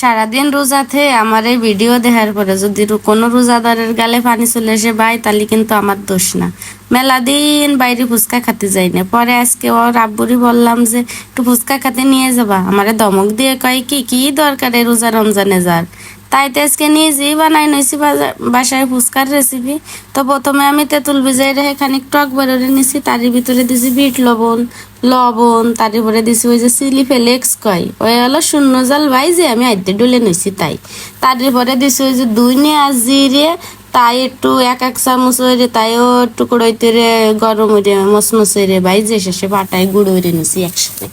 সারাদিন রোজাতে আমার এই ভিডিও দেখার পরে যদি কোনো রোজাদারের গালে পানি চলে আসে, ভাই, তাহলে কিন্তু আমার দোষ না। মেলা দিন বাইরে ফুচকা খাতে যাই না। পরে আজকে ওর আব্বুরি বললাম যে, একটু ফুচকা খাতে নিয়ে যাবা? আমারে দমক দিয়ে কয়, কি কি দরকার এই রোজা রমজানে যার? তাই তেজকে আজকে নিজেই বানাই নিয়েছি বাসায় ফুচকার রেসিপি তো প্রথমে আমি তেঁতুল ভিজাই রেখে খানিক টক বেরোরে নিয়েছি তার ভিতরে দিছি বিট লবণ লবণ, তার উপরে দিছি ওই যে চিলি ফ্লেক্স কয়, ওই হলো শূন্য জাল ভাই যে আমি আইতে ডুলে নিয়েছি তাই। তার উপরে দিছি ওই যে দুই নিয়ে জিরে তাই একটু এক এক চামচ ওইরে তাইও কড়াইতে রে গরম ওইরে মসমসে রে ভাই, যে শেষে পাটায় গুঁড়ো ওইরে নিছি একসাথে।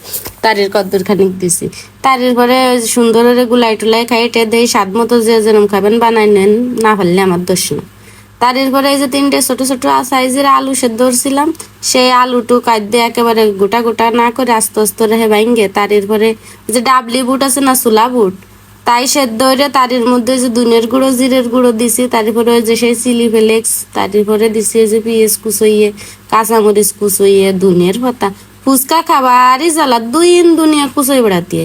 তারের কদ্দুর খানিক দিছি। তারের পরে সুন্দর করে গুলাই টুলাই খাই, এটা দেই স্বাদ মতো যে যেরকম খাবেন, বানাই নেন, না পারলে আমার দোষ না। তারের পরে এই যে তিনটে ছোট ছোট সাইজের আলু সেদ্ধ ধরছিলাম সেই আলুটু কাদ্যে একেবারে গোটা গোটা না করে আস্তে আস্তে রেহে ভাঙ্গে তারের পরে যে ডাবলি বুট আছে না সুলা বুট তাই সেদ্ধ হইরে তারের মধ্যে যে দুনের গুঁড়ো, জিরের গুঁড়ো দিছি, তারপরে ওই যে সেই চিলি ফ্লেক্স, তারপরে দিছি যে পিঁয়াজ কুচইয়ে, কাঁচামরিচ কুচইয়ে, দুনের পাতা। ফুচকা খাবারই জ্বালা দুই দুনিয়া কুচই বেড়াতে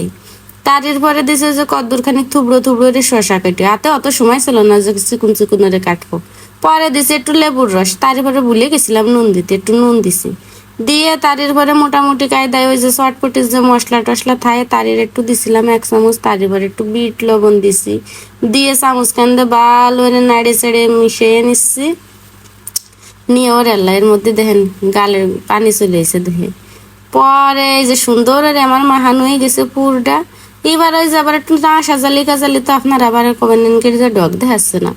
তারের পরে দিছে যে কদ্দুর খানিক থুবড়ো থুবড়ো রে শশা কেটে হাতে অত সময় ছিল না যে চিকুন চিকুন রে কাটবো। পরে দিছে একটু লেবুর রস, তারপরে ভুলে গেছিলাম নুন দিতে, একটু নুন দিছি। দিয়ে তারের পরে মোটামুটি কায়দায় ওই যে চটপটির যে মশলা টসলা থাকে তারের একটু দিছিলাম, এক চামচ তারের পরে একটু বিট লবণ দিছি। দিয়ে চামচ কান্দে ভালো নাড়ে চেড়ে মিশিয়ে নিচ্ছি। নিয়ে ওর এর মধ্যে দেখেন গালের পানি চলে এসে দেখে পরে এই যে সুন্দর করে আমার মাহানো হয়ে গেছে পুরটা। এবার ওই যে আবার একটু না সাজালি কাজালি তো আপনার আবার কবেন যে ডগ দেখাচ্ছে না।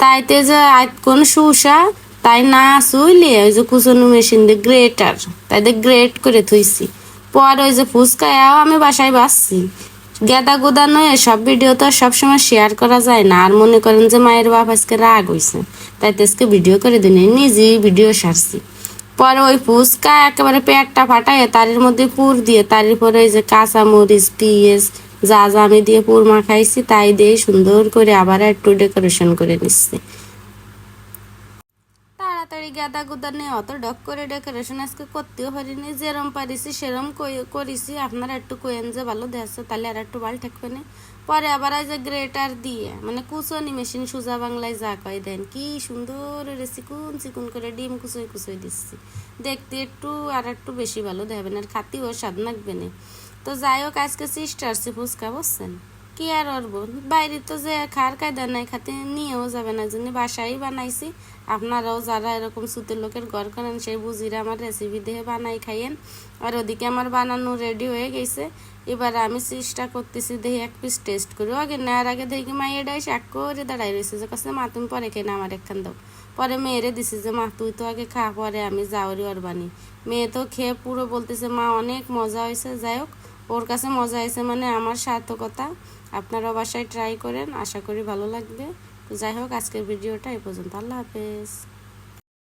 তাইতে যে কোন সুসা তাই না শুইলে ওই যে কুচনো মেশিন দিয়ে গ্রেটার তাই দিয়ে গ্রেট করে থুইছি। পরে ওই যে ফুচকায়াও আমি বাসায় বাসছি। গেদা গোদা নয়, সব ভিডিও তো সবসময় শেয়ার করা যায় না। আর মনে করেন যে মায়ের বাপ আজকে রাগ হইছে। তাই আজকে ভিডিও করে দিন নিজেই ভিডিও সারছি। পরে ওই ফুচকা একেবারে পেটটা ফাটায় তারের মধ্যে পুর দিয়ে তার পরে ওই যে কাঁচা মরিচ পিঁয়াজ, যা যা আমি দিয়ে পুর মাখাইছি, তাই দিয়ে সুন্দর করে আবার একটু ডেকোরেশন করে নিচ্ছি। তাড়াতাড়ি গাদা গুদা নিয়ে অত ডক করে ডেকোরেশন আজকে করতেও পারিনি। যেরম পারিছি সেরম করিছি। আপনারা একটু কোয়েন যে ভালো দেখছে তাহলে আর একটু ভালো ঠেকবে না। পরে আবার এই যে গ্রেটার দিয়ে মানে কুচনি মেশিন সুজা বাংলায় যা কয় দেন। কি সুন্দর চিকুন চিকুন করে ডিম কুচই কুচই দিচ্ছি। দেখতে একটু আর একটু বেশি ভালো দেবেন আর খাতিও স্বাদ লাগবে না। তো যাই হোক, আজকে সিস্টার সে ফুচকা বসছেন কি আর অরব বাইরে তো যে খার কায়দা নাই, খাতে নিয়েও যাবে না। জন্য বাসায় বানাইছি, আপনারাও যারা এরকম সুতের লোকের ঘর করেন, সেই বুঝিরা আমার রেসিপি দিয়ে বানাই খাইয়েন। আর ওদিকে আমার বানানো রেডি হয়ে গেছে। এবার আমি চেষ্টা করতেছি দেখি এক পিস টেস্ট করি। আগে নেওয়ার আগে দেখি মা এটা এসে এক করে দাঁড়াই রয়েছে। যে কাছে মা তুমি পরে খেয়ে না আমার একখান দাও। পরে মেয়েরে দিছি যে, মা, তুই তো আগে খা, পরে আমি যাওয়ারি ওর বানি। মেয়ে তো খেয়ে পুরো বলতেছে, মা, অনেক মজা হয়েছে। যাই হোক ওর কাছে মজা হয়েছে মানে আমার সার্থকতা আপনারা বাসায় ট্রাই করেন, আশা করি ভালো লাগবে। তো যাই হোক, আজকের ভিডিওটা এই পর্যন্ত। আল্লাহ হাফেজ।